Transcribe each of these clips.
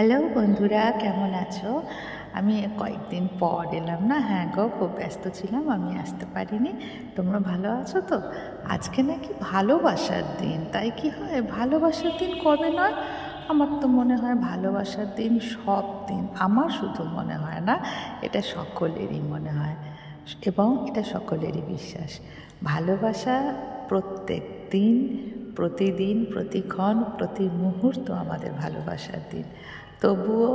Hello বন্ধুরা, কেমন আছো? আমি কয়েকদিন পর এলাম না? হ্যাঁ গো, খুব ব্যস্ত ছিলাম, আমি আসতে পারিনি। তোমরা ভালো আছো তো? আজকে নাকি ভালোবাসার দিন, তাই কি হয়? ভালোবাসার দিন কবে নয়? আমার তো মনে হয় ভালোবাসার দিন সব দিন, আমার শুধু মনে হয় না, এটা সকলেরই মনে হয়, এবং এটা সকলেরই বিশ্বাস। ভালোবাসা প্রত্যেক দিন প্রতিদিন প্রতিক্ষণ প্রতি মুহূর্ত আমাদের ভালোবাসার দিন। তবুও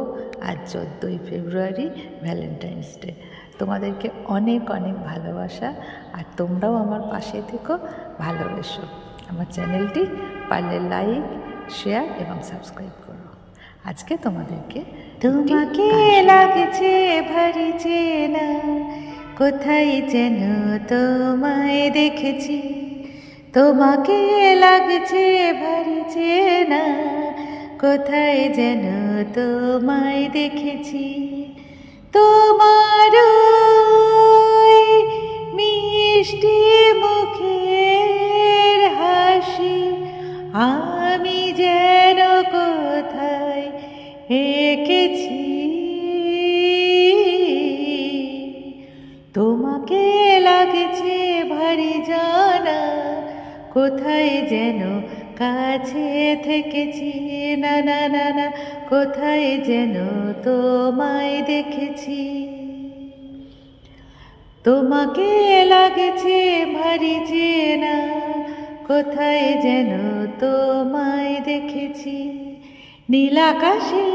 আজ চোদ্দোই ফেব্রুয়ারি ভ্যালেন্টাইন্স ডে তোমাদেরকে অনেক অনেক ভালোবাসা আর তোমরাও আমার পাশে থেকো ভালোবেসো। আমার চ্যানেলটি পারলে লাইক শেয়ার এবং সাবস্ক্রাইব করো। আজকে তোমাদেরকে তোমাকে লাগছে ভারী চেনা কোথায় যেন তোমায় দেখেছি। তোমাকে লাগছে ভারী না। কোথায় যেন তোমায় দেখেছি। তোমার মিষ্টি মুখের হাসি, আমি যেন কোথায় এঁকেছি। কোথায় যেন কাছে থেকেছি? না না না না, কোথায় যেন তোমায় দেখেছি? তোমাকে লাগছে ভারী চেনা, কোথায় যেন তোমায় দেখেছি? নীলাকাশে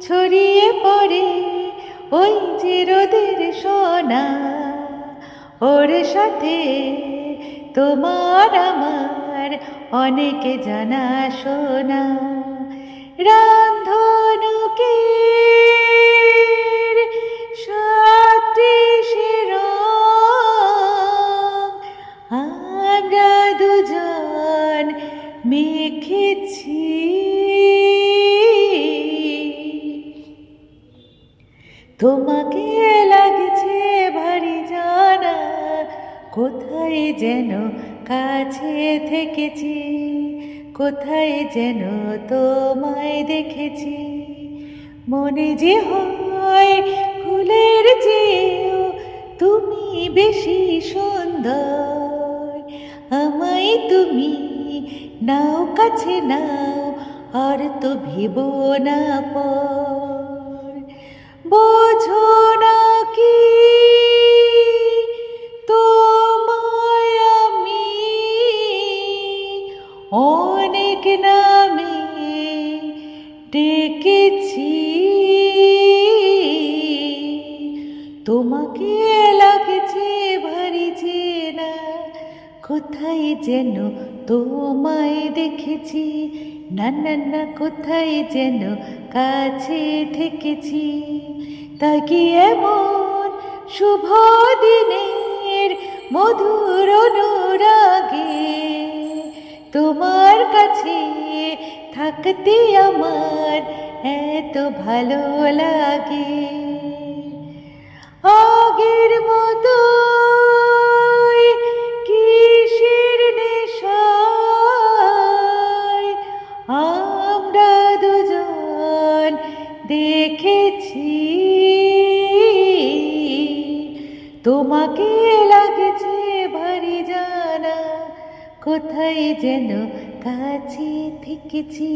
ছড়িয়ে পড়ে ওই যে রোদের সোনা, ওর সাথে তোমার আমার অনেক জানা শোনা রান্ধনুকে আমরা দুজন মেখেছি। তোমাকে কোথায় যেন কাছে থেকেছি, কোথায় যেন তোমায় দেখেছি। মনে যে হয় ফুলের চেয়েও তুমি বেশি সুন্দর। আমায় তুমি নাও, কাছে নাও, আর তো ভেব না পর। বোঝো না কি ডেকেছি। তোমাকে লাগছে ভারী চেনা, কোথায় যেন তোমায় দেখেছি। না না না, কোথায় যেন কাছে থেকেছি। তা কি এমন শুভ দিনের মধুর অনুরাগে তোমার কাছে থাকতে আমার এত ভালো লাগে। আগের মতো কিসের নেশায়? আমরা দুজন দেখেছি। তোমাকে লাগছে ভারী জানা কোথায় যেন কাছে থেকেছি।